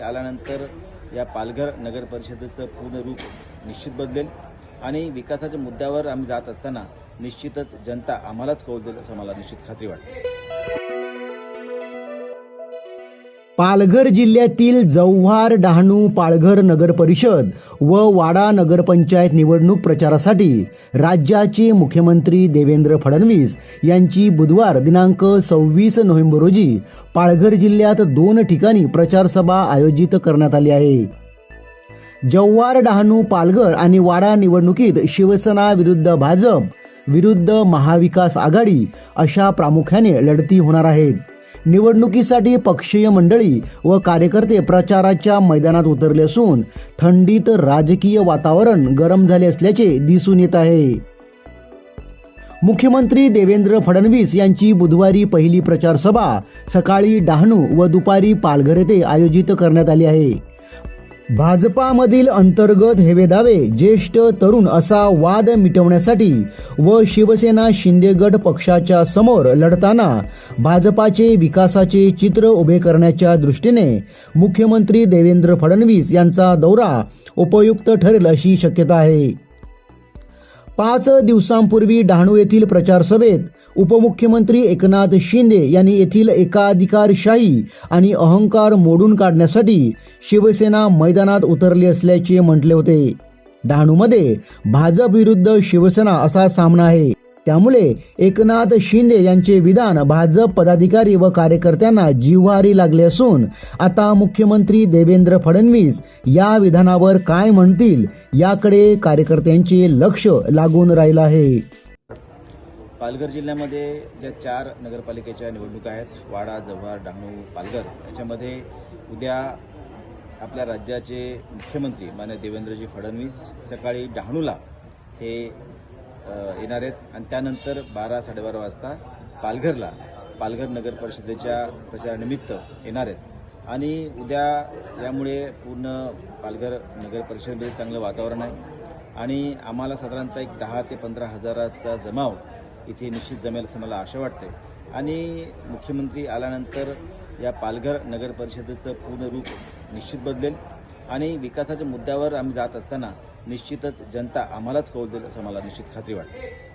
आल्यानंतर या पालघर नगर परिषदेचं पूर्ण रूप निश्चित बदलेल. आणि विकासाच्या मुद्द्यावर आम्ही जात असताना निश्चितच जनता आम्हालाच कौल देईल असं मला निश्चित खात्री वाटते. पालघर जिल्ह्यातील जव्हार डहाणू पालघर नगर परिषद व वाडा नगरपंचायत निवडणूक प्रचारासाठी राज्याचे मुख्यमंत्री देवेंद्र फडणवीस यांची बुधवार दिनांक सव्वीस नोव्हेंबर रोजी पालघर जिल्ह्यात दोन ठिकाणी प्रचारसभा आयोजित करण्यात आली आहे. जव्हार डहाणू पालघर आणि वाडा निवडणुकीत शिवसेना विरुद्ध भाजप विरुद्ध महाविकास आघाडी अशा प्रामुख्याने लढती होणार आहेत. निवडणुकीसाठी पक्षीय मंडळी व कार्यकर्ते प्रचाराच्या मैदानात उतरले असून थंडीत राजकीय वातावरण गरम झाले असल्याचे दिसून येत आहे. मुख्यमंत्री देवेंद्र फडणवीस यांची बुधवारी पहिली प्रचारसभा सकाळी डहाणू व दुपारी पालघर येथे आयोजित करण्यात आली आहे. भाजपामधील अंतर्गत हेवेदावे ज्येष्ठ तरुण असा वाद मिटवण्यासाठी व शिवसेना शिंदे गट पक्षाच्या समोर लढताना भाजपाचे विकासाचे चित्र उभे करण्याच्या दृष्टीने मुख्यमंत्री देवेंद्र फडणवीस यांचा दौरा उपयुक्त ठरेल अशी शक्यता आहे. पाच दिवसांपूर्वी डहाणू येथील प्रचार सभेत उपमुख्यमंत्री एकनाथ शिंदे यांनी येथील एकाधिकारशाही आणि अहंकार मोडून काढण्यासाठी शिवसेना मैदानात उतरली असल्याचे म्हटले होते. डहाणूमध्ये भाजप विरुद्ध शिवसेना असा सामना आहे. त्यामुळे एकनाथ शिंदे यांचे विधान भाजप पदाधिकारी व कार्यकर्त्यांना जिव्हारी लागले असून आता मुख्यमंत्री देवेंद्र फडणवीस या विधानावर काय म्हणतील याकडे कार्यकर्त्यांचे लक्ष लागून राहिलं आहे. पालघर जिल्ह्यामध्ये ज्या चार नगरपालिकेच्या निवडणुका आहेत वाडा जव्हार डहाणू पालघर याच्यामध्ये उद्या आपल्या राज्याचे मुख्यमंत्री मान्य देवेंद्रजी फडणवीस सकाळी डहाणूला हे येणार आहेत. आणि त्यानंतर बारा साडेबारा वाजता पालघरला पालघर नगर परिषदेच्या प्रचारानिमित्त येणार आहेत. आणि उद्या यामुळे पूर्ण पालघर नगर परिषदेमध्ये चांगलं वातावरण आहे. आणि आम्हाला साधारणतः एक दहा ते पंधरा हजाराचा जमाव इथे निश्चित जमेल असं मला आशा वाटते. आणि मुख्यमंत्री आल्यानंतर या पालघर नगर परिषदेचं पूर्ण रूप निश्चित बदलेल. आणि विकासाच्या मुद्द्यावर आम्ही जात असताना निश्चितच जनता आम्हालाच कौल देईल असं मला निश्चित खात्री वाटते.